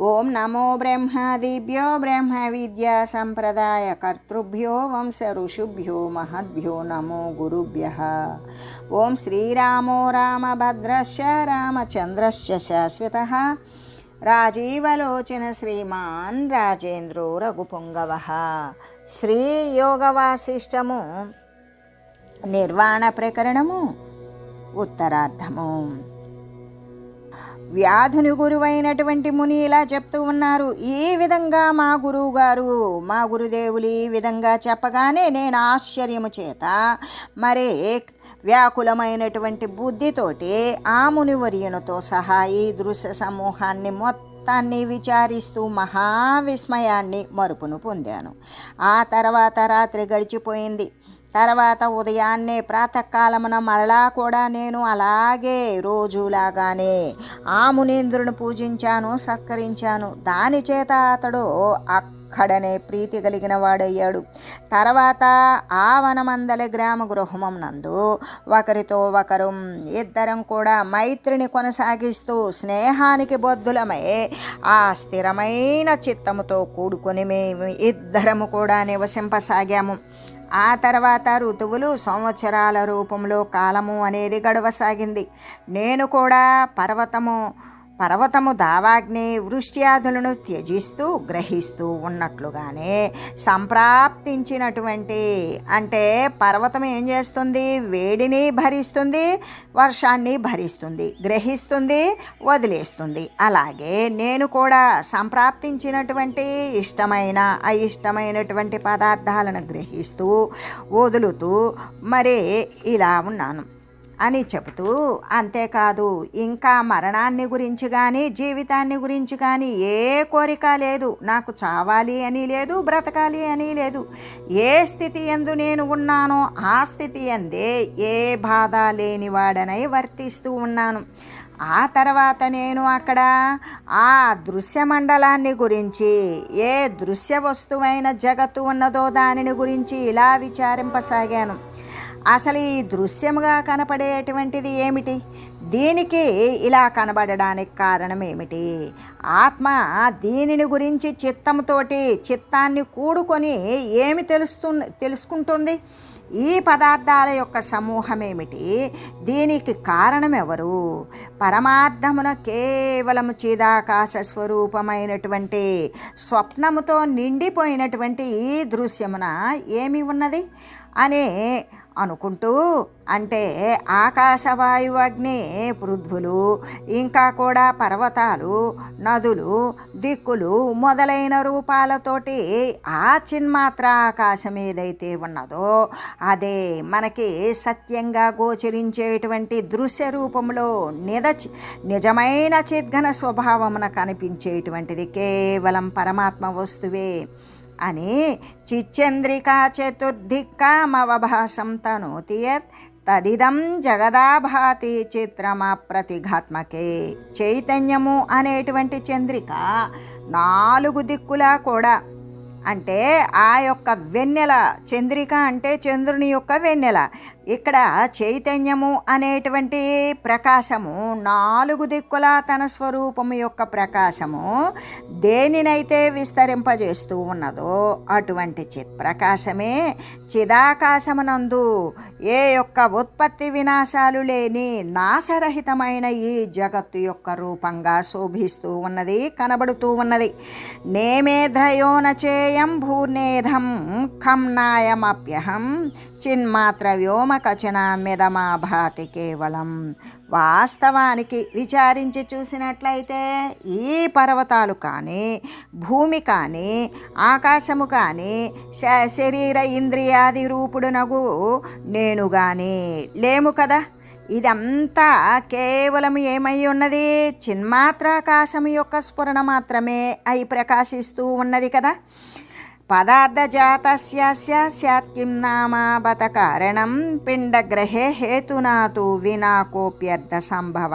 ఓం నమో బ్రహ్మాదిభ్యో బ్రహ్మ విద్యా సంప్రదాయ కర్తృభ్యో వంశ ఋషుభ్యో మహద్భ్యో నమో గురుభ్య. ఓం శ్రీరామో రామభద్రశ్చ రామచంద్రశ్చ శాశ్వత. రాజీవలోచన శ్రీమాన్ రాజేంద్రో రఘుపుంగవ. శ్రీయోగవాసిష్టము నిర్వాణ ప్రకరణము ఉత్తరార్ధము. వ్యాధుని గురువైనటువంటి ముని ఇలా చెప్తూ ఉన్నారు ఈ విధంగా మా గురువు గారు మా గురుదేవులు ఈ విధంగా చెప్పగానే నేను ఆశ్చర్యము చేత మరే వ్యాకులమైనటువంటి బుద్ధితోటి ఆ మునివర్యునితో సహా ఈ దృశ్య సమూహాన్ని మొత్తాన్ని విచారిస్తూ మహావిస్మయాన్ని మరుపును పొందాను. ఆ తర్వాత రాత్రి గడిచిపోయింది. తర్వాత ఉదయాన్నే ప్రాతకాలమున మరలా కూడా నేను అలాగే రోజులాగానే ఆ మునీంద్రుని పూజించాను సత్కరించాను. దాని చేత అతడు అక్కడనే ప్రీతి కలిగిన వాడయ్యాడు. తర్వాత ఆ వనమందలి గ్రామ గృహమం నందు ఒకరితో ఒకరు ఇద్దరం కూడా మైత్రిని కొనసాగిస్తూ స్నేహానికి బొద్దులమై ఆ స్థిరమైన చిత్తముతో కూడుకొని మేము ఇద్దరము కూడా నివసింపసాగాము. ఆ తర్వాత ఋతువులు సంవత్సరాల రూపంలో కాలము అనేది గడవసాగింది. నేను కూడా పర్వతము పర్వతము దావాగ్ని వృష్ట్యాధులను త్యజిస్తూ గ్రహిస్తూ ఉన్నట్లుగానే సంప్రాప్తించినటువంటి అంటే పర్వతం ఏం చేస్తుంది? వేడిని భరిస్తుంది వర్షాన్ని భరిస్తుంది గ్రహిస్తుంది వదిలేస్తుంది. అలాగే నేను కూడా సంప్రాప్తించినటువంటి ఇష్టమైన అయిష్టమైనటువంటి పదార్థాలను గ్రహిస్తూ వదులుతూ మరి ఇలా ఉన్నాను. అని చెబుతూ అంతేకాదు ఇంకా మరణాన్ని గురించి కానీ జీవితాన్ని గురించి కానీ ఏ కోరిక లేదు. నాకు చావాలి అని లేదు బ్రతకాలి అని లేదు. ఏ స్థితి ఎందు నేను ఉన్నానో ఆ స్థితి ఎందే ఏ బాధ లేనివాడనై వర్తిస్తూ ఉన్నాను. ఆ తర్వాత నేను అక్కడ ఆ దృశ్య మండలాన్ని గురించి ఏ దృశ్య వస్తువైన జగత్తు ఉన్నదో దానిని గురించి ఇలా విచారింపసాగాను. అసలు ఈ దృశ్యముగా కనపడేటువంటిది ఏమిటి? దీనికి ఇలా కనబడడానికి కారణం ఏమిటి? ఆత్మ దీనిని గురించి చిత్తంతోటి చిత్తాన్ని కూడుకొని ఏమి తెలుస్తు తెలుసుకుంటుంది? ఈ పదార్థాల యొక్క సమూహం ఏమిటి? దీనికి కారణం ఎవరు? పరమార్థమున కేవలం చిదాకాశ స్వరూపమైనటువంటి స్వప్నముతో నిండిపోయినటువంటి ఈ దృశ్యమున ఏమి ఉన్నది? అనే అనుకుంటూ అంటే ఆకాశవాయు అగ్ని పృథ్వులు ఇంకా కూడా పర్వతాలు నదులు దిక్కులు మొదలైన రూపాలతోటి ఆ చిన్మాత్ర ఆకాశం ఏదైతే ఉన్నదో అదే మనకి సత్యంగా గోచరించేటువంటి దృశ్య రూపంలో నిద నిజమైన చిద్ఘన స్వభావమున కనిపించేటువంటిది కేవలం పరమాత్మ వస్తువే. అని చిచ్చంద్రికా చతుర్ధిక్కామవభాసం తనోతి యత్ తదిదం జగదాభాతి చిత్రమా ప్రతిఘాత్మకే. చైతన్యము అనేటువంటి చంద్రిక నాలుగు దిక్కులా కూడా. అంటే ఆ యొక్క వెన్నెల చంద్రిక అంటే చంద్రుని యొక్క వెన్నెల. ఇక్కడ చైతన్యము అనేటువంటి ప్రకాశము నాలుగు దిక్కుల తన స్వరూపము యొక్క ప్రకాశము దేనినైతే విస్తరింపజేస్తూ ఉన్నదో అటువంటి చిత్ ప్రకాశమే చిదాకాశమునందు ఏ యొక్క ఉత్పత్తి వినాశాలు లేని నాశరహితమైన ఈ జగత్తు యొక్క రూపంగా శోభిస్తూ ఉన్నది కనబడుతూ ఉన్నది. నేమేధ్రయోనచేయం భూనేధం భూర్నేధం ఖం నాయమప్యహం చిన్మాత్ర వ్యోమ కచనామ్యదమా భాతి కేవలం వాస్తవానికి విచారించి చూసినట్లయితే ఈ పర్వతాలు కానీ భూమి కానీ ఆకాశము కానీ శరీర ఇంద్రియాది రూపుడునగు నేను కానీ లేము కదా? ఇదంతా కేవలం ఏమై ఉన్నది? చిన్మాత్రాకాశం యొక్క స్ఫురణ మాత్రమే అయి ప్రకాశిస్తూ ఉన్నది కదా? పదార్థజాతస్య స్యాత్ కిం కారణం పిండగ్రహే హేతునాతు వినా కోప్యర్థ సంభవ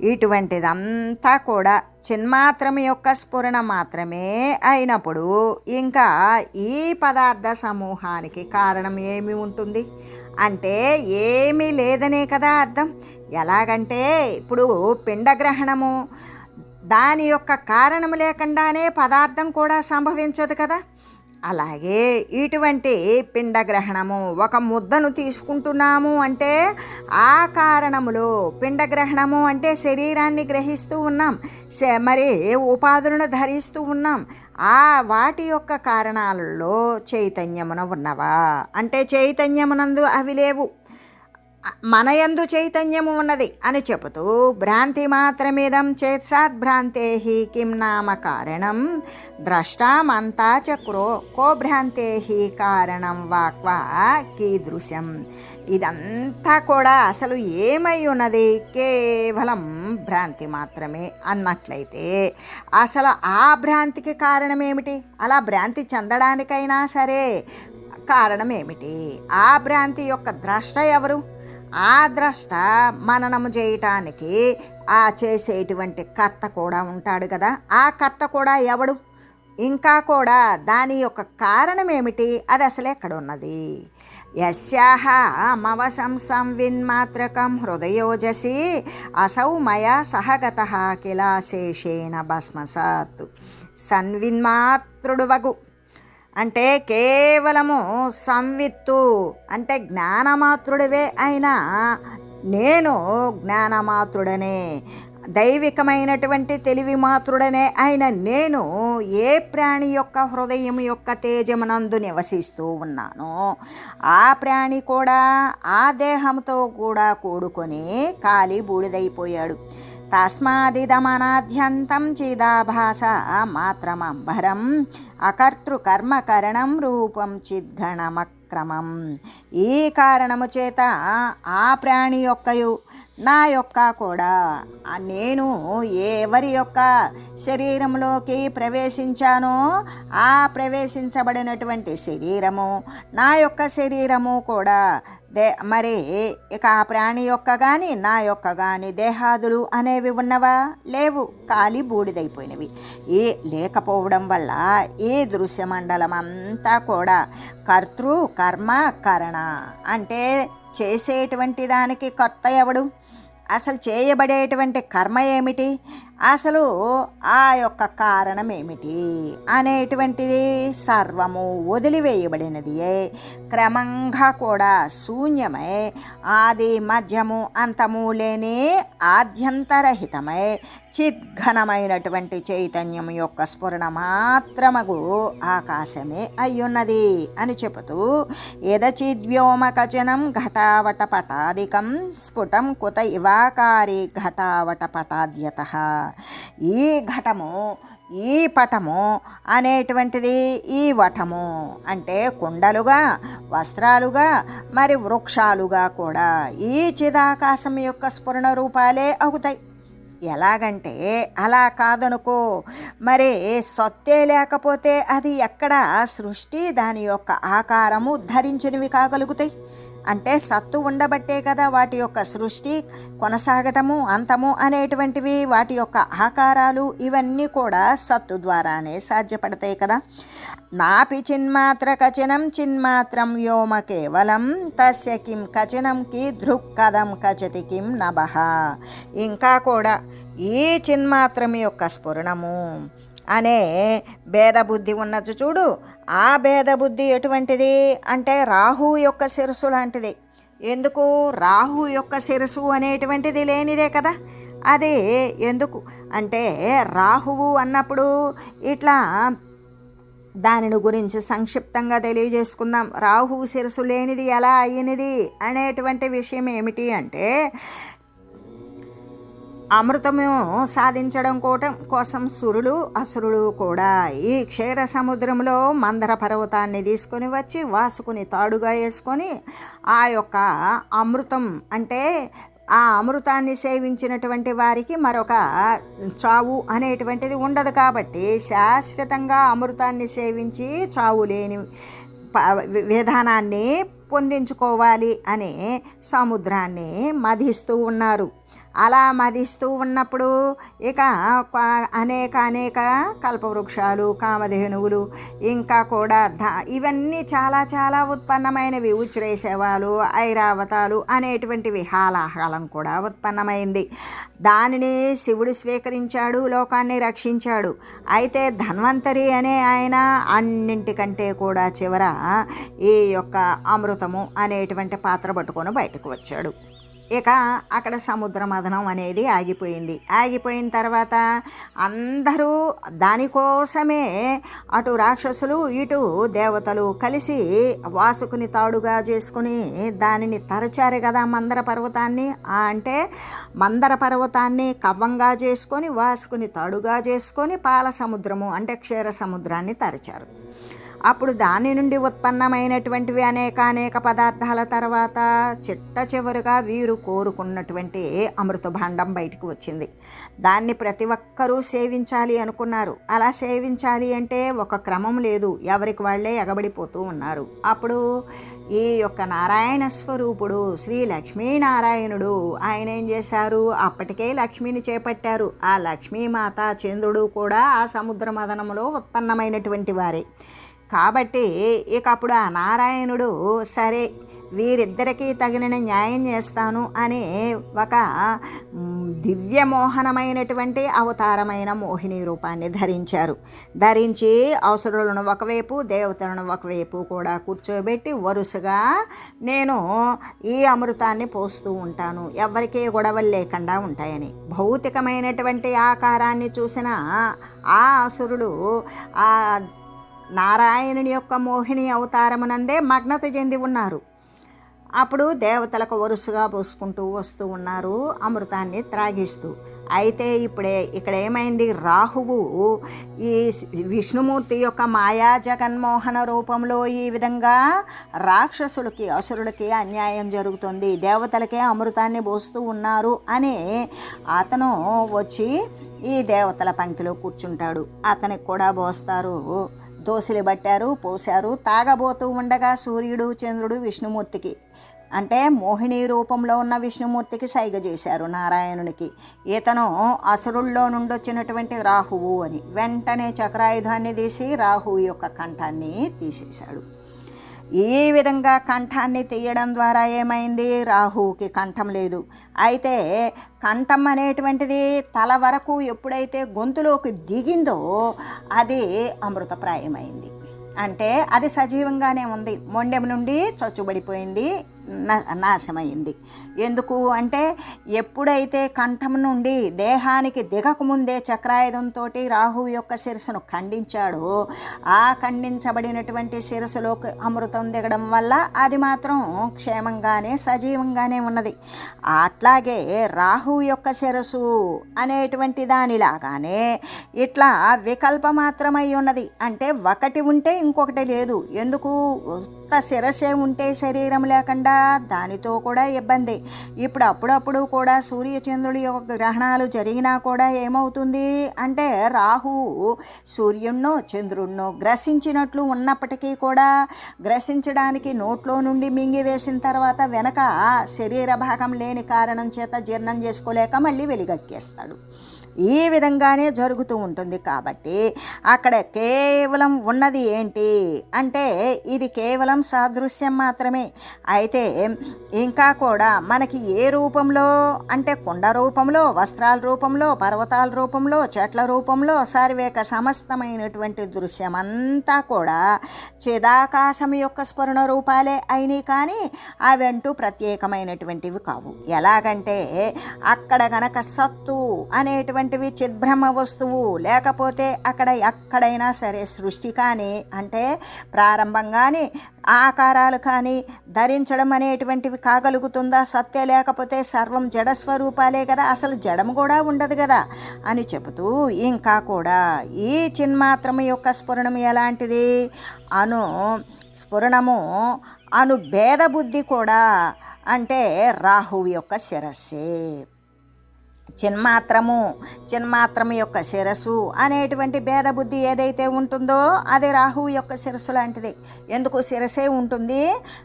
ఇటువంటిదంతా కూడా చిన్మాత్రం యొక్క స్ఫురణ మాత్రమే అయినప్పుడు ఇంకా ఈ పదార్థ సమూహానికి కారణం ఏమి ఉంటుంది? అంటే ఏమీ లేదనే కదా అర్థం. ఎలాగంటే ఇప్పుడు పిండగ్రహణము దాని యొక్క కారణం లేకుండానే పదార్థం కూడా సంభవించదు కదా? అలాగే ఇటువంటి పిండగ్రహణము ఒక ముద్దను తీసుకుంటున్నాము అంటే ఆ కారణములో పిండగ్రహణము అంటే శరీరాన్ని గ్రహిస్తూ ఉన్నాం మరి ఉపాధులను ధరిస్తూ ఉన్నాం. ఆ వాటి యొక్క కారణాలలో చైతన్యమున ఉన్నవా? అంటే చైతన్యమునందు అవి లేవు. మనయందు చైతన్యము ఉన్నది అని చెబుతూ భ్రాంతి మాత్రమిదం చేత్సాత్ భ్రాంతే కిం నామ కారణం. ద్రష్టామంతా చక్రో కో భ్రాంతే కారణం వాక్వా కీదృశ్యం. ఇదంతా కూడా అసలు ఏమై ఉన్నది? కేవలం భ్రాంతి మాత్రమే అన్నట్లయితే అసలు ఆ భ్రాంతికి కారణం ఏమిటి అలా భ్రాంతి చెందడానికైనా సరే కారణం ఏమిటి ఆ భ్రాంతి యొక్క ద్రష్ట ఎవరు? ఆ ద్రష్ట మననము చేయటానికి ఆ చేసేటువంటి కర్త కూడా ఉంటాడు కదా. ఆ కర్త కూడా ఎవడు? ఇంకా కూడా దాని యొక్క కారణం ఏమిటి అది అసలు ఎక్కడ ఉన్నది యస్యాహ మవసం సంవిన్మాత్రకం హృదయోజసి అసౌ మయా సహగత కిలాశేషేణ భస్మసాత్ సన్విన్మాత్రుడు వగు. అంటే కేవలము సంవిత్తు అంటే జ్ఞానమాత్రుడివే అయినా నేను జ్ఞానమాత్రుడనే దైవికమైనటువంటి తెలివి మాత్రుడనే అయిన నేను ఏ ప్రాణి యొక్క హృదయం యొక్క తేజమునందు నివసిస్తూ ఉన్నానో ఆ ప్రాణి కూడా ఆ దేహంతో కూడా కూడుకొని కాలి బూడిదైపోయాడు. తస్మాదిదమనాద్యంతం చిదాభాస మాత్రమంబరం. అకర్తృకర్మకరణం రూపం చిద్గణమక్రమం ఈ కారణము చేత ఆ ప్రాణి యొక్కయు నా యొక్క కూడా. నేను ఎవరి యొక్క శరీరంలోకి ప్రవేశించానో ఆ ప్రవేశించబడినటువంటి శరీరము నా యొక్క శరీరము కూడా దే మరి ఇక ఆ ప్రాణి యొక్క కానీ నా యొక్క కానీ దేహాదులు అనేవి ఉన్నవా? లేవు. కాలి బూడిదైపోయినవి. ఈ లేకపోవడం వల్ల ఈ దృశ్యమండలం అంతా కూడా కర్తృ కర్మ కరణ అంటే చేసేటువంటి దానికి కొత్త ఎవడు? అసలు చేయబడేటువంటి కర్మ ఏమిటి? అసలు ఆ యొక్క కారణం ఏమిటి అనేటువంటిది సర్వము వదిలివేయబడినదియే. క్రమంగా కూడా శూన్యమై. ఆది మధ్యము అంతము లేని ఆద్యంతరహితమై. చిద్ఘనమైనటువంటి చైతన్యం యొక్క స్ఫురణ మాత్రమగు ఆకాశమే అయ్యున్నది అని చెబుతూ యదచిద్వ్యోమకచనం ఘటావట పటాదికం స్ఫుటం కుత ఇవాకారి ఘటావట పటాద్యత ఈ ఘటము ఈ పటము అనేటువంటిది ఈ వటము అంటే కుండలుగా వస్త్రాలుగా మరి వృక్షాలుగా కూడా ఈ చిదాకాశం యొక్క స్ఫురణ రూపాలే అవుతాయి. ఎలాగంటే అలా కాదనుకో మరి సొత్తే లేకపోతే అది ఎక్కడ సృష్టి దాని యొక్క ఆకారము ధరించినవి కాగలుగుతాయి. అంటే సత్తు ఉండబట్టే కదా వాటి యొక్క సృష్టి కొనసాగటము అంతము అనేటువంటివి వాటి యొక్క ఆకారాలు ఇవన్నీ కూడా సత్తు ద్వారానే సాధ్యపడతాయి కదా. నాపి చిన్మాత్ర కచనం చిన్మాత్రం వ్యోమ కేవలం తస్య కిం కచనంకి దృక్కదం కచతి కిం నభ. ఇంకా కూడా ఈ చిన్మాత్రం యొక్క స్ఫురణము అనే భేదబుద్ధి ఉన్నది చూడు. ఆ భేదబుద్ధి ఎటువంటిది? అంటే రాహు యొక్క శిరస్సు లాంటిది. ఎందుకు? రాహు యొక్క శిరసు అనేటువంటిది లేనిదే కదా. అది ఎందుకు? అంటే రాహువు అన్నప్పుడు ఇట్లా దానిని గురించి సంక్షిప్తంగా తెలియజేసుకుందాం. రాహు శిరసు లేనిది ఎలా అయినది అనేటువంటి విషయం ఏమిటి అంటే అమృతము సాధించడం కోటం కోసం సురులు అసురులు కూడా ఈ క్షీర సముద్రంలో మందర పర్వతాన్ని తీసుకొని వచ్చి వాసుకుని తాడుగా వేసుకొని ఆ యొక్క అమృతం అంటే ఆ అమృతాన్ని సేవించినటువంటి వారికి మరొక చావు అనేటువంటిది ఉండదు కాబట్టి శాశ్వతంగా అమృతాన్ని సేవించి చావు లేని ప- విధానాన్ని పొందించుకోవాలి అనే సముద్రాన్ని మధిస్తూ ఉన్నారు. అలా మదిస్తూ ఉన్నప్పుడు ఇక అనేక అనేక కల్పవృక్షాలు కామధేనువులు ఇంకా కూడా ఇవన్నీ చాలా చాలా ఉత్పన్నమైనవి. ఉచ్రేసేవాలు ఐరావతాలు అనేటువంటివి హాలాహలం కూడా ఉత్పన్నమైంది. దానిని శివుడు స్వీకరించాడు లోకాన్ని రక్షించాడు. అయితే ధన్వంతరి అనే ఆయన అన్నింటికంటే కూడా చివర ఈ యొక్క అమృతము అనేటువంటి పాత్ర పట్టుకొని బయటకు వచ్చాడు. ఇక అక్కడ సముద్ర మదనం అనేది ఆగిపోయింది. ఆగిపోయిన తర్వాత అందరూ దానికోసమే అటు రాక్షసులు ఇటు దేవతలు కలిసి వాసుకుని తాడుగా చేసుకుని దానిని తరచారు కదా మందర పర్వతాన్ని. అంటే మందర పర్వతాన్ని కవ్వంగా చేసుకొని వాసుకుని తాడుగా చేసుకొని పాల సముద్రము అంటే క్షీర సముద్రాన్ని తరచారు. అప్పుడు దాని నుండి ఉత్పన్నమైనటువంటివి అనేక అనేక పదార్థాల తర్వాత చిట్ట చివరిగా వీరు కోరుకున్నటువంటి అమృత భాండం బయటకు వచ్చింది. దాన్ని ప్రతి ఒక్కరూ సేవించాలి అనుకున్నారు. అలా సేవించాలి అంటే ఒక క్రమం లేదు. ఎవరికి వాళ్ళే ఎగబడిపోతూ ఉన్నారు. అప్పుడు ఈ యొక్క నారాయణ స్వరూపుడు శ్రీ లక్ష్మీనారాయణుడు ఆయన ఏం చేశారు? అప్పటికే లక్ష్మిని చేపట్టారు. ఆ లక్ష్మీమాత చంద్రుడు కూడా ఆ సముద్ర మదనంలో ఉత్పన్నమైనటువంటి వారే. కాబట్టి ఇక అప్పుడు ఆ నారాయణుడు సరే వీరిద్దరికీ తగిన న్యాయం చేస్తాను అని ఒక దివ్యమోహనమైనటువంటి అవతారమైన మోహిని రూపాన్ని ధరించారు. ధరించి అవసరులను ఒకవైపు దేవతలను ఒకవైపు కూడా కూర్చోబెట్టి వరుసగా నేను ఈ అమృతాన్ని పోస్తూ ఉంటాను. ఎవరికీ గొడవలు లేకుండా ఉంటాయని. భౌతికమైనటువంటి ఆకారాన్ని చూసిన ఆ అసురుడు ఆ నారాయణుని యొక్క మోహిని అవతారమునందే మగ్నత చెంది ఉన్నారు. అప్పుడు దేవతలకు వరుసగా పోసుకుంటూ వస్తూ ఉన్నారు అమృతాన్ని త్రాగిస్తూ. అయితే ఇప్పుడే ఇక్కడ ఏమైంది? రాహువు ఈ విష్ణుమూర్తి యొక్క మాయా జగన్మోహన రూపంలో ఈ విధంగా రాక్షసులకి అసురులకి అన్యాయం జరుగుతుంది. దేవతలకే అమృతాన్ని పోస్తూ ఉన్నారు అని అతను వచ్చి ఈ దేవతల పంక్తిలో కూర్చుంటాడు. అతనికి కూడా పోస్తారు. దోశలు పట్టారు పోశారు. తాగబోతూ ఉండగా సూర్యుడు చంద్రుడు విష్ణుమూర్తికి అంటే మోహిని రూపంలో ఉన్న విష్ణుమూర్తికి సైగ చేశారు నారాయణునికి. ఇతను అసురుల్లో నుండి వచ్చినటువంటి రాహువు అని. వెంటనే చక్రాయుధాన్ని తీసి రాహువు యొక్క కంఠాన్ని తీసేశాడు. ఈ విధంగా కంఠాన్ని తీయడం ద్వారా ఏమైంది? రాహువుకి కంఠం లేదు. అయితే కంఠం అనేటువంటిది తల వరకు ఎప్పుడైతే గొంతులోకి దిగిందో అది అమృతప్రాయమైంది. అంటే అది సజీవంగానే ఉంది. మొండెం నుండి చచ్చుబడిపోయింది. నాశమైంది. ఎందుకు అంటే ఎప్పుడైతే కంఠం నుండి దేహానికి దిగకముందే చక్రాయుధంతో రాహువు యొక్క శిరస్సును ఖండించాడో ఆ ఖండించబడినటువంటి శిరస్సులోకి అమృతం దిగడం వల్ల అది మాత్రం క్షేమంగానే సజీవంగానే ఉన్నది. అట్లాగే రాహువు యొక్క శిరస్సు అనేటువంటి దానిలాగానే ఇట్లా వికల్ప మాత్రమై ఉన్నది. అంటే ఒకటి ఉంటే ఇంకొకటి లేదు. ఎందుకు? ఒక్క శిరసే ఉంటే శరీరం లేకుండా దానితో కూడా ఇబ్బంది. ఇప్పుడు అప్పుడప్పుడు కూడా సూర్యచంద్రుడి యొక్క గ్రహణాలు జరిగినా కూడా ఏమవుతుంది అంటే రాహువు సూర్యుణ్ణో చంద్రుణ్ణో గ్రసించినట్లు ఉన్నప్పటికీ కూడా గ్రసించడానికి నోట్లో నుండి మింగివేసిన తర్వాత వెనక శరీర భాగం లేని కారణం చేత జీర్ణం చేసుకోలేక మళ్ళీ వెలిగక్కేస్తాడు. ఈ విధంగానే జరుగుతూ ఉంటుంది కాబట్టి అక్కడ కేవలం ఉన్నది ఏంటి అంటే ఇది కేవలం సాదృశ్యం మాత్రమే. అయితే ఇంకా కూడా మనకి ఏ రూపంలో అంటే కొండ రూపంలో వస్త్రాల రూపంలో పర్వతాల రూపంలో చెట్ల రూపంలో సర్వేక సమస్తమైనటువంటి దృశ్యం అంతా కూడా చిదాకాశం యొక్క స్ఫురణ రూపాలే అయినాయి కానీ అవంటూ ప్రత్యేకమైనటువంటివి కావు. ఎలాగంటే అక్కడ గనక సత్తు వంటివి చిద్భ్రమ వస్తువు. లేకపోతే అక్కడ ఎక్కడైనా సరే సృష్టి కానీ అంటే ప్రారంభం కానీ ఆకారాలు కానీ ధరించడం అనేటువంటివి కాగలుగుతుందా? సత్య లేకపోతే సర్వం జడ స్వరూపాలే కదా. అసలు జడం కూడా ఉండదు కదా అని చెబుతూ ఇంకా కూడా ఈ చిన్మాత్రం యొక్క స్ఫురణం ఎలాంటిది? అను స్ఫురణము అను భేద బుద్ధి కూడా అంటే రాహువు యొక్క శిరస్సే. చిన్మాత్రము చిన్మాత్రము యొక్క శిరస్సు అనేటువంటి భేదబుద్ధి ఏదైతే ఉంటుందో అది రాహువు యొక్క శిరస్సు లాంటిది. ఎందుకు శిరసే ఉంటుంది?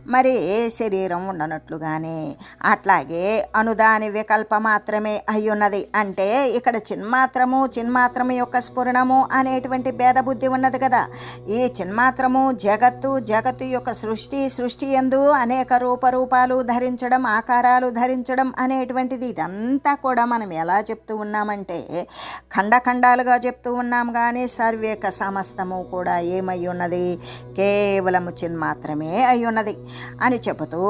మరి శరీరం ఉండనట్లుగానే అట్లాగే అనుదాని వికల్ప మాత్రమే అయ్యున్నది. ఉన్నది అంటే ఇక్కడ చిన్మాత్రము చిన్మాత్రము యొక్క స్ఫురణము అనేటువంటి భేదబుద్ధి ఉన్నది కదా. ఈ చిన్మాత్రము జగత్తు జగత్తు యొక్క సృష్టి సృష్టి ఎందు అనేక రూపరూపాలు ధరించడం ఆకారాలు ధరించడం అనేటువంటిది ఇదంతా కూడా మనం ఎలా చెప్తూ ఉన్నామంటే ఖండఖండాలుగా చెప్తూ ఉన్నాం కానీ సర్వేక సమస్తము కూడా ఏమై ఉన్నది? కేవలము చిన్మాత్రమే అయి ఉన్నది అని చెబుతూ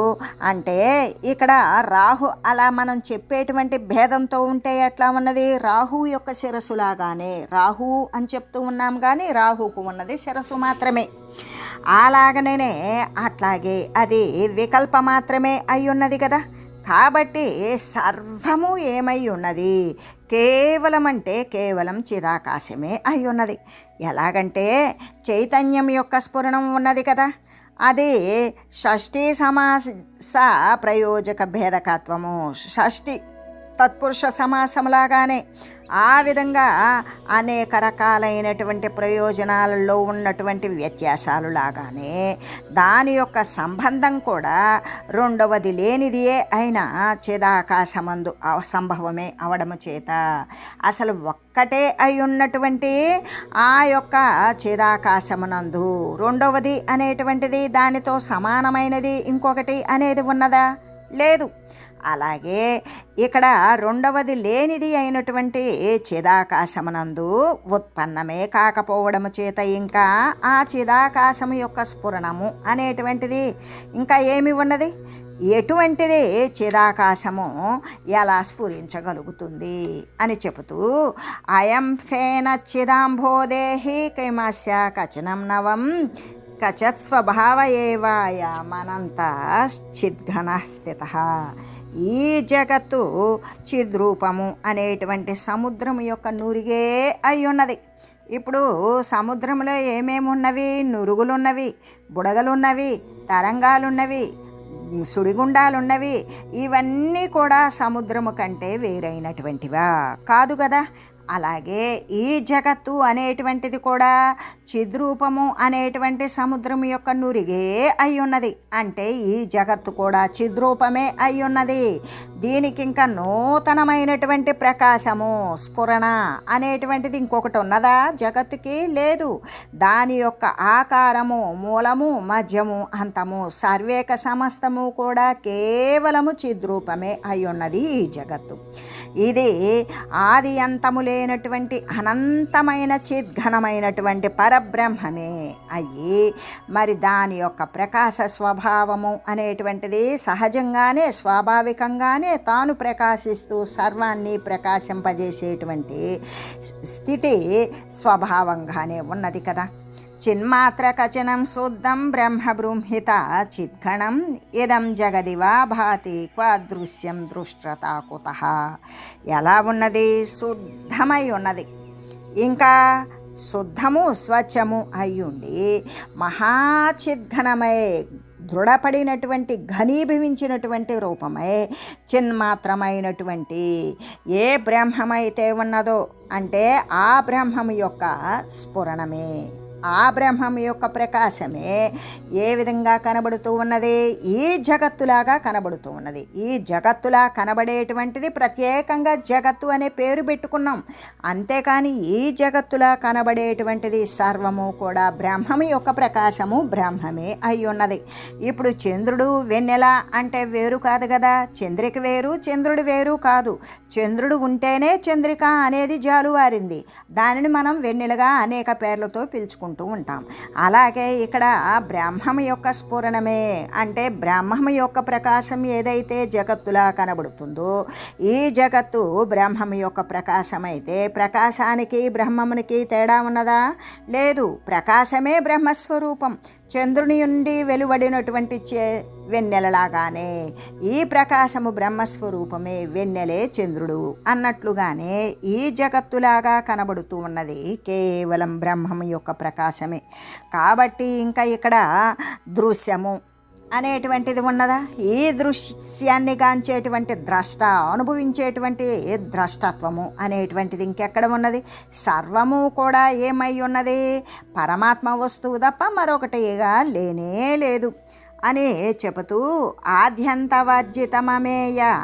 అంటే ఇక్కడ రాహు అలా మనం చెప్పేటువంటి భేదంతో ఉంటే ఎట్లా ఉన్నది? రాహు యొక్క శిరస్సులాగానే రాహు అని చెప్తూ ఉన్నాం కానీ రాహుకు ఉన్నది శిరస్సు మాత్రమే. అలాగనే అట్లాగే అది వికల్ప మాత్రమే అయి ఉన్నది కదా? కాబట్టి సర్వము ఏమై ఉన్నది? కేవలం అంటే కేవలం చిరాకాశమే అయి ఉన్నది. ఎలాగంటే చైతన్యం యొక్క స్ఫురణం ఉన్నది కదా. అది షష్ఠీ సమాస ప్రయోజక భేదకత్వము. షష్ఠి తత్పురుష సమాసంలాగానే ఆ విధంగా అనేక రకాలైనటువంటి ప్రయోజనాలలో ఉన్నటువంటి వ్యత్యాసాలు లాగానే దాని యొక్క సంబంధం కూడా రెండవది లేనిదియే అయినా చిదాకాశమందు సంభవమే అవడము చేత. అసలు ఒక్కటే అయి ఉన్నటువంటి ఆ యొక్క చిదాకాశమునందు రెండవది అనేటువంటిది దానితో సమానమైనది ఇంకొకటి అనేది ఉన్నదా? లేదు. అలాగే ఇక్కడ రెండవది లేనిది అయినటువంటి చిదాకాశమునందు ఉత్పన్నమే కాకపోవడము చేత ఇంకా ఆ చిదాకాశము యొక్క స్ఫురణము అనేటువంటిది ఇంకా ఏమి ఉన్నది? ఎటువంటిది చిదాకాశము ఎలా స్ఫురించగలుగుతుంది అని చెబుతూ అయం ఫేన చిదాంబోదేహి కైమాస్య కచనం నవం కచత్ స్వభావ ఏవాయమనంత చిద్ఘన స్థిత. ఈ జగత్తు చిద్రూపము అనేటువంటి సముద్రము యొక్క నురిగే అయి ఉన్నది ఇప్పుడు సముద్రంలో ఏమేమి ఉన్నవి నురుగులున్నవి బుడగలున్నవి తరంగాలున్నవి సుడిగుండాలున్నవి ఇవన్నీ కూడా సముద్రము కంటే వేరైనటువంటివా? కాదు కదా. అలాగే ఈ జగత్తు అనేటువంటిది కూడా చిద్రూపము అనేటువంటి సముద్రం యొక్క నురిగే అయి ఉన్నది అంటే ఈ జగత్తు కూడా చిద్రూపమే అయ్యున్నది. ఉన్నది దీనికి ఇంకా నూతనమైనటువంటి ప్రకాశము స్ఫురణ అనేటువంటిది ఇంకొకటి ఉన్నదా? జగత్తుకి లేదు. దాని యొక్క ఆకారము మూలము మధ్యము అంతము సర్వేక సమస్తము కూడా కేవలము చిద్రూపమే అయ్యున్నది ఈ జగత్తు. ఇది ఆది అంతము లేనటువంటి అనంతమైన చిద్ఘనమైనటువంటి పరబ్రహ్మమే అయ్యి మరి దాని యొక్క ప్రకాశ స్వభావము అనేటువంటిది సహజంగానే స్వాభావికంగానే తాను ప్రకాశిస్తూ సర్వాన్ని ప్రకాశింపజేసేటువంటి స్థితి స్వభావంగానే ఉన్నది కదా. చిన్మాత్ర కచనం శుద్ధం బ్రహ్మబృంహిత చిద్ఘణం ఇదం జగదివా భాతి క్వాదృశ్యం దృష్టత కుత ఎలా ఉన్నది? శుద్ధమై ఉన్నది. ఇంకా శుద్ధము స్వచ్ఛము అయ్యుండి మహాచిద్ఘనమై దృఢపడినటువంటి ఘనీభవించినటువంటి రూపమై చిన్మాత్రమైనటువంటి ఏ బ్రహ్మమైతే ఉన్నదో అంటే ఆ బ్రహ్మము యొక్క స్ఫురణమే. ఆ బ్రహ్మం యొక్క ప్రకాశమే ఏ విధంగా కనబడుతూ ఉన్నది? ఈ జగత్తులాగా కనబడుతూ ఉన్నది. ఈ జగత్తులా కనబడేటువంటిది ప్రత్యేకంగా జగత్తు అనే పేరు పెట్టుకున్నాం. అంతేకాని ఈ జగత్తులా కనబడేటువంటిది సర్వము కూడా బ్రహ్మము యొక్క ప్రకాశము బ్రహ్మమే అయి ఉన్నది. ఇప్పుడు చంద్రుడు వెన్నెల అంటే వేరు కాదు కదా? చంద్రిక వేరు చంద్రుడు వేరు కాదు. చంద్రుడు ఉంటేనే చంద్రిక అనేది జాలువారింది. దానిని మనం వెన్నెలగా అనేక పేర్లతో పిలుచుకుంటాం. చేసుకుంటూ ఉంటాం. అలాగే ఇక్కడ బ్రహ్మం యొక్క స్ఫురణమే అంటే బ్రహ్మం యొక్క ప్రకాశం ఏదైతే జగత్తులా కనబడుతుందో ఈ జగత్తు బ్రహ్మం యొక్క ప్రకాశం అయితే ప్రకాశానికి బ్రహ్మమునికి తేడా ఉన్నదా? లేదు. ప్రకాశమే బ్రహ్మస్వరూపం. చంద్రుని నుండి వెలువడినటువంటి చే వెన్నెలలాగానే ఈ ప్రకాశము బ్రహ్మస్వరూపమే వెన్నెలే చంద్రుడు అన్నట్లుగానే ఈ జగత్తులాగా కనబడుతూ ఉన్నది కేవలం బ్రహ్మం యొక్క ప్రకాశమే. కాబట్టి ఇంకా ఇక్కడ దృశ్యము అనేటువంటిది ఉన్నదా? ఈ దృశ్యాన్ని కాంచేటువంటి ద్రష్ట అనుభవించేటువంటి ద్రష్టత్వము అనేటువంటిది ఇంకెక్కడ ఉన్నది? సర్వము కూడా ఏమై ఉన్నది? పరమాత్మ వస్తువు తప్ప మరొకటిగా లేనే లేదు. అని చెబుతూ ఆద్యంతవర్జితమమేయ.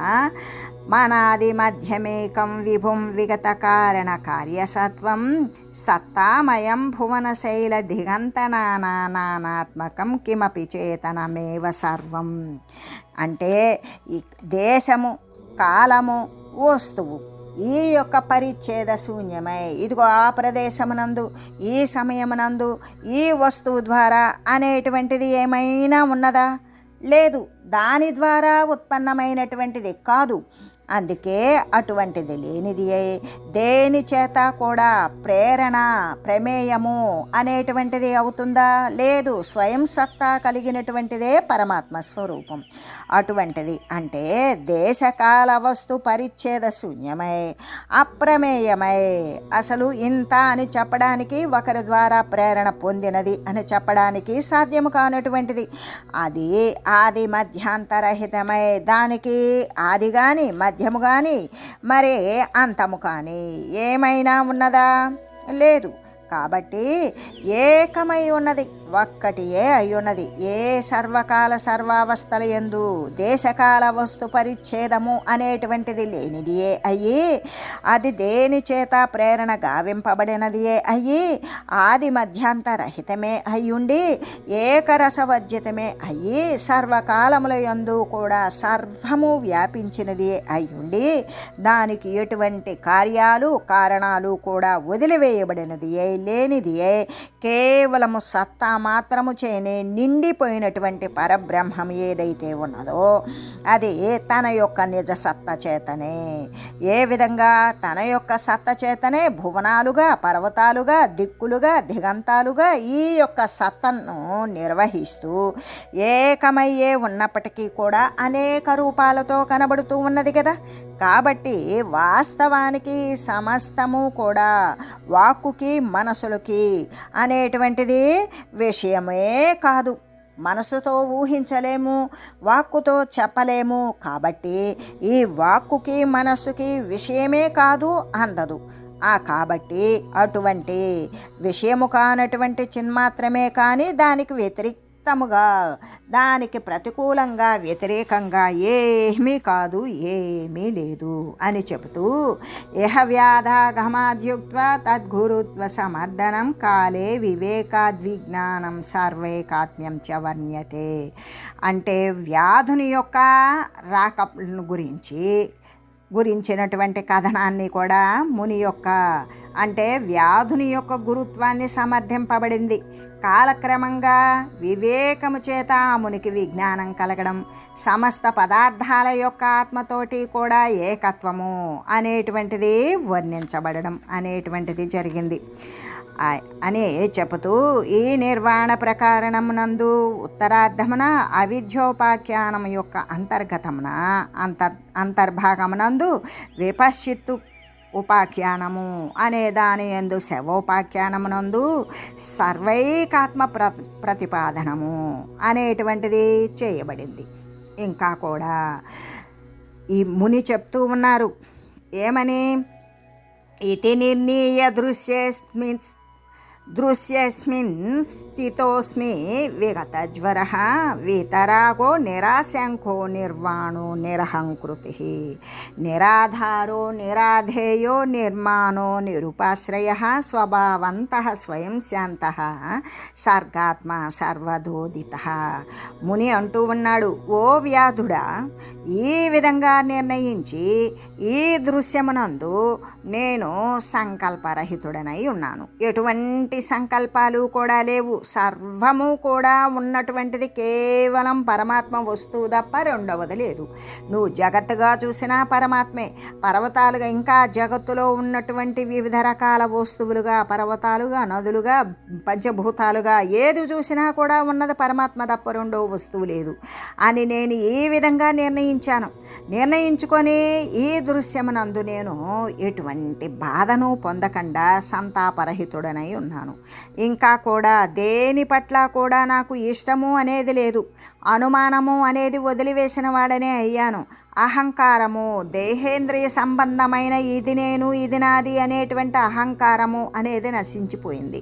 మనాది మధ్యమేకం విభుం విగత కారణ కార్యసత్వం సత్తామయం భువనశైల దిగంతనానాత్మకం కిమపి చేతనమేవ సర్వం. అంటే దేశము కాలము వస్తువు ఈ యొక్క పరిచ్ఛేద శూన్యమై. ఇదిగో ఆ ప్రదేశమునందు ఈ సమయమునందు ఈ వస్తువు ద్వారా అనేటువంటిది ఏమైనా ఉన్నదా? లేదు. దాని ద్వారా ఉత్పన్నమైనటువంటిది కాదు. అందుకే అటువంటిది లేనిది దేని చేత కూడా ప్రేరణ ప్రమేయము అనేటువంటిది అవుతుందా? లేదు. స్వయం సత్తా కలిగినటువంటిదే పరమాత్మ స్వరూపం. అటువంటిది అంటే దేశకాల వస్తు పరిచ్ఛేద శూన్యమై అప్రమేయమై అసలు ఇంత అని చెప్పడానికి ఒకరి ద్వారా ప్రేరణ పొందినది అని చెప్పడానికి సాధ్యము కానటువంటిది. అది ఆది మధ్యాంతరహితమై దానికి ఆది కానీ సాధ్యము కానీ మరి అంతము కానీ ఏమైనా ఉన్నదా? లేదు. కాబట్టి ఏకమై ఉన్నది. ఒక్కటియే అయ్యున్నది. ఏ సర్వకాల సర్వావస్థల ఎందు దేశకాల వస్తు పరిచ్ఛేదము అనేటువంటిది లేనిదియే అయ్యి అది దేని చేత ప్రేరణ గావింపబడినదియే అయ్యి ఆది మధ్యాంతరహితమే అయ్యుండి ఏకరసవర్జితమే అయ్యి సర్వకాలముల యందు కూడా సర్వము వ్యాపించినది అయ్యుండి దానికి ఎటువంటి కార్యాలు కారణాలు కూడా వదిలివేయబడినది ఏ లేనిది ఏ కేవలము సత్తా మాత్రము చేనే నిండిపోయినటువంటి పరబ్రహ్మం ఏదైతే ఉన్నదో అది తన యొక్క నిజ సత్త చేతనే. ఏ విధంగా తన యొక్క సత్త చేతనే భువనాలుగా పర్వతాలుగా దిక్కులుగా దిగంతాలుగా ఈ యొక్క సత్తను నిర్వహిస్తూ ఏకమయ్యే ఉన్నప్పటికీ కూడా అనేక రూపాలతో కనబడుతూ ఉన్నది కదా. కాబట్టి వాస్తవానికి సమస్తము కూడా వాక్కుకి మనసులకి అనేటువంటిది విషయమే కాదు. మనసుతో ఊహించలేము వాక్కుతో చెప్పలేము కాబట్టి ఈ వాక్కుకి మనస్సుకి విషయమే కాదు అందదు. ఆ కాబట్టి అటువంటి విషయము కానటువంటి చిన్మాత్రమే కానీ దానికి ఉత్తముగా దానికి ప్రతికూలంగా వ్యతిరేకంగా ఏమీ కాదు ఏమీ లేదు అని చెబుతూ ఇహ వ్యాధాగమాద్యుక్త తద్గురుత్వ సమర్థనం కాలే వివేకాద్విజ్ఞానం సర్వేకాత్మ్యం చ వర్ణ్యతే అంటే వ్యాధుని యొక్క రాక గురించి గురించినటువంటి కథనాన్ని కూడా ముని యొక్క అంటే వ్యాధుని యొక్క గురుత్వాన్ని సమర్థింపబడింది. కాలక్రమంగా వివేకము చేత ఆ మునికి విజ్ఞానం కలగడం సమస్త పదార్థాల యొక్క ఆత్మతోటి కూడా ఏకత్వము అనేటువంటిది వర్ణించబడడం అనేటువంటిది జరిగింది. అని చెబుతూ ఈ నిర్వాణ ప్రకారణమునందు ఉత్తరార్ధమున అవిద్యోపాఖ్యానము యొక్క అంతర్గతమున అంతర్ అంతర్భాగమునందు విపశ్చిత్తు ఉపాఖ్యానము అనే దాని ఎందు శవోపాఖ్యానమునందు సర్వైకాత్మ ప్ర ప్రతిపాదనము అనేటువంటిది చేయబడింది. ఇంకా కూడా ఈ ముని చెప్తూ ఉన్నారు ఏమని? ఇతి నిర్ణీయ దృశ్యస్మిన్ దృశ్యస్మిన్ స్థితోస్మి విగతజ్వర వీతరాగో నిరాశంఖో నిర్వాణో నిరహంకృతి. నిరాధారో నిరాధేయో నిర్మాణో నిరుపాశ్రయ స్వభావంత స్వయం శాంత సర్గాత్మ సర్వదోదిత. ముని అంటూ ఉన్నాడు ఓ వ్యాధుడా ఈ విధంగా నిర్ణయించి ఈ దృశ్యమునందు నేను సంకల్పరహితుడనై ఉన్నాను. ఎటువంటి ఎటువంటి సంకల్పాలు కూడా లేవు. సర్వము కూడా ఉన్నటువంటిది కేవలం పరమాత్మ వస్తువు తప్ప రెండవది లేదు. నువ్వు జగత్తుగా చూసినా పరమాత్మే. పర్వతాలుగా ఇంకా జగత్తులో ఉన్నటువంటి వివిధ రకాల వస్తువులుగా పర్వతాలుగా నదులుగా పంచభూతాలుగా ఏది చూసినా కూడా ఉన్నది పరమాత్మ తప్ప రెండవ వస్తువు లేదు అని నేను ఈ విధంగా నిర్ణయించాను. నిర్ణయించుకొని ఈ దృశ్యమునందు నేను ఎటువంటి బాధను పొందకుండా సంతాపరహితుడనై ఉన్నాను. ఇంకా కూడా దేని పట్ల కూడా నాకు ఇష్టము అనేది లేదు. అనుమానము అనేది వదిలివేసిన వాడనే అయ్యాను. అహంకారము దేహేంద్రియ సంబంధమైన ఇది నేను ఇది నాది అనేటువంటి అహంకారము అనేది నశించిపోయింది.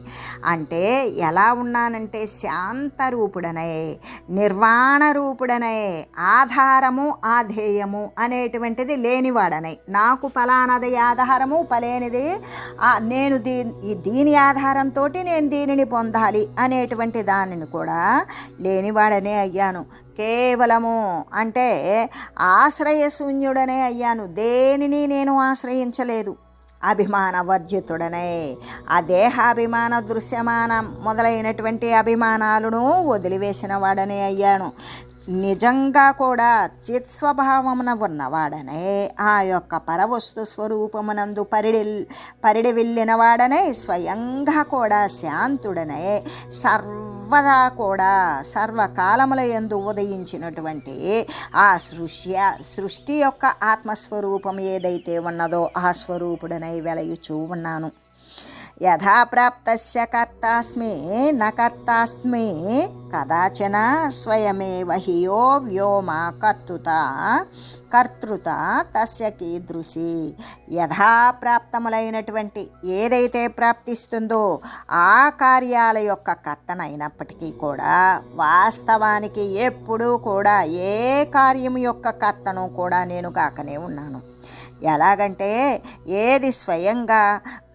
అంటే ఎలా ఉన్నానంటే శాంతరూపుడనే నిర్వాణ రూపుడనే ఆధారము ఆధేయము అనేటువంటిది లేనివాడనై. నాకు ఫలానది ఆధారము ఫలేనిది నేను దీ దీని ఆధారంతో నేను దీనిని పొందాలి అనేటువంటి దానిని కూడా లేనివాడనే అయ్యాను. కేవలము అంటే ఆశ్రయశూన్యుడనే అయ్యాను. దేనిని నేను ఆశ్రయించలేదు? అభిమాన వర్జితుడనే. ఆ దేహాభిమాన దృశ్యమానం మొదలైనటువంటి అభిమానాలను వదిలివేసిన వాడనే అయ్యాను. నిజంగా కూడా చిత్స్వభావమున ఉన్నవాడనే ఆ యొక్క పరవస్తు స్వరూపమునందు పరిడి పరిడి వెళ్ళిన వాడనే స్వయంగా కూడా శాంతుడనే సర్వదా కూడా సర్వకాలముల ఎందు ఉదయించినటువంటి ఆ సృష్టి సృష్టి యొక్క ఆత్మస్వరూపం ఏదైతే ఉన్నదో ఆ స్వరూపుడనై వెలయుచూ ఉన్నాను. యథా ప్రాప్తస్య కర్తాస్మి న కదాచన స్వయమేవ హియో వ్యోమ కర్తుత కర్తృత తస్య కీదృశి. యథాప్రాప్తములైనటువంటి ఏదైతే ప్రాప్తిస్తుందో ఆ కార్యాల యొక్క కర్తనైనప్పటికీ కూడా వాస్తవానికి ఎప్పుడూ కూడా ఏ కార్యం యొక్క కర్తను కూడా నేను కాకనే ఉన్నాను. ఎలాగంటే ఏది స్వయంగా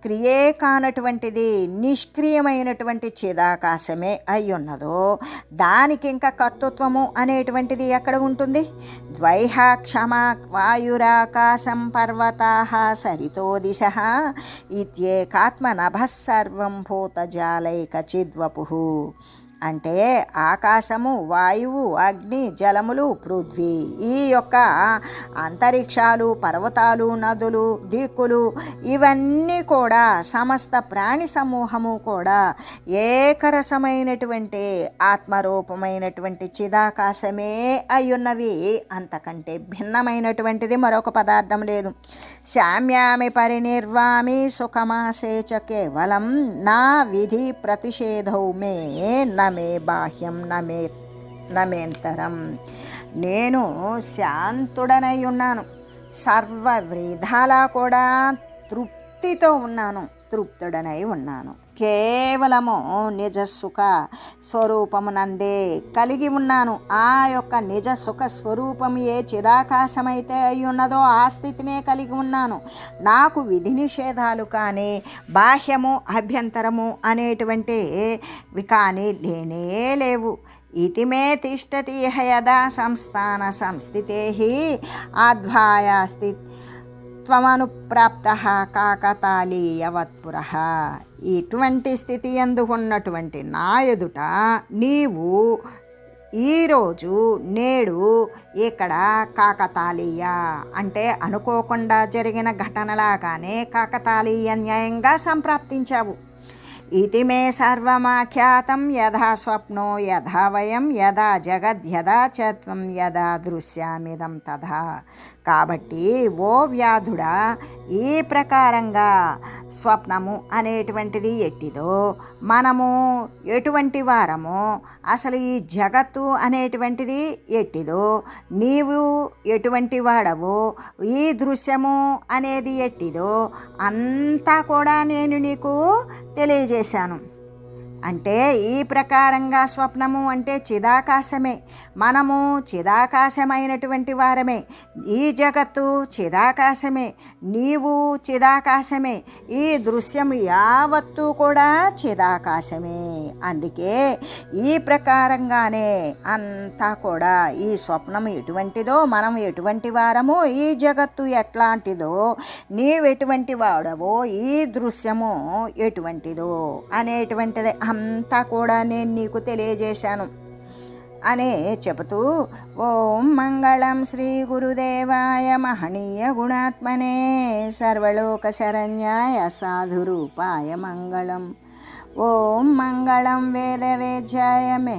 క్రియే కానటువంటిది నిష్క్రియమైనటువంటి చిదాకాశమే అయి ఉన్నదో దానికి ఇంకా కర్తృత్వము అనేటువంటిది ఎక్కడ ఉంటుంది? ద్వైహ క్షమ వాయురాకాశం పర్వతా సరితో దిశ ఇత్యేకాత్మ నభస్సర్వం భూతజాలైక చిద్వపు అంటే ఆకాశము వాయువు అగ్ని జలములు పృథ్వీ. ఈ యొక్క అంతరిక్షాలు పర్వతాలు నదులు దిక్కులు ఇవన్నీ కూడా సమస్త ప్రాణి సమూహము కూడా ఏకరసమైనటువంటి ఆత్మరూపమైనటువంటి చిదాకాశమే అయ్యున్నవి. అంతకంటే భిన్నమైనటువంటిది మరొక పదార్థం లేదు. శామ్యామి పరినిర్వామి సుఖమాసే చ కేవలం నా విధి ప్రతిషేధౌ మే నమే బాహ్యం నమే నమేంతరం. నేను శాంతుడనై ఉన్నాను సర్వ విధాలా కూడా తృప్తితో ఉన్నాను. తృప్తుడనై ఉన్నాను. కేవలము నిజ సుఖ స్వరూపమునందే కలిగి ఉన్నాను. ఆ యొక్క నిజ సుఖ స్వరూపం ఏ చిరాకాశమైతే అయి ఉన్నదో ఆ స్థితినే కలిగి ఉన్నాను. నాకు విధి నిషేధాలు కానీ బాహ్యము అభ్యంతరము అనేటువంటి కానీ లేనే లేవు. ఇది మే తిష్టతి యదా సంస్థాన సంస్థితే ఆధ్వాయాస్తి త్వమనుప్రాప్త కాకతాళీయవత్పుర ఇటువంటి స్థితి ఎందు ఉన్నటువంటి నా ఎదుట నీవు ఈరోజు నేడు ఇక్కడ కాకతాళీయ. అంటే అనుకోకుండా జరిగిన ఘటనలాగానే కాకతాళీయ న్యాయంగా సంప్రాప్తించావు. ఇది మే సర్వమాఖ్యాతం యథా స్వప్నో యథా వయం యథా జగద్యథా చత్వం యథా దృశ్యామిదం తథా. కాబట్టి ఓ వ్యాధుడా ఈ ప్రకారంగా స్వప్నము అనేటువంటిది ఎట్టిదో మనము ఎటువంటి వారమో అసలు ఈ జగత్తు అనేటువంటిది ఎట్టిదో నీవు ఎటువంటి వాడవో ఈ దృశ్యము అనేది ఎట్టిదో అంతా కూడా నేను నీకు తెలియజేశాను. అంటే ఈ ప్రకారంగా స్వప్నము అంటే చిదాకాశమే. మనము చిదాకాశమైనటువంటి వారమే. ఈ జగత్తు చిదాకాశమే. నీవు చిదాకాశమే. ఈ దృశ్యం యావత్తు కూడా చిదాకాశమే. అందుకే ఈ ప్రకారంగానే అంతా కూడా ఈ స్వప్నం ఎటువంటిదో మనం ఎటువంటి వారము ఈ జగత్తు ఎట్లాంటిదో నీవెటువంటి వాడవో ఈ దృశ్యము ఎటువంటిదో అనేటువంటిదే. అంతా కూడా నేను నీకు తెలియజేశాను. అనే చెబుతూ ఓం మంగళం శ్రీ గురుదేవాయ మహనీయ గుణాత్మనే సర్వలోక శరణ్యాయ సాధురూపాయ మంగళం. ఓం మంగళం వేదవేద్యాయ మే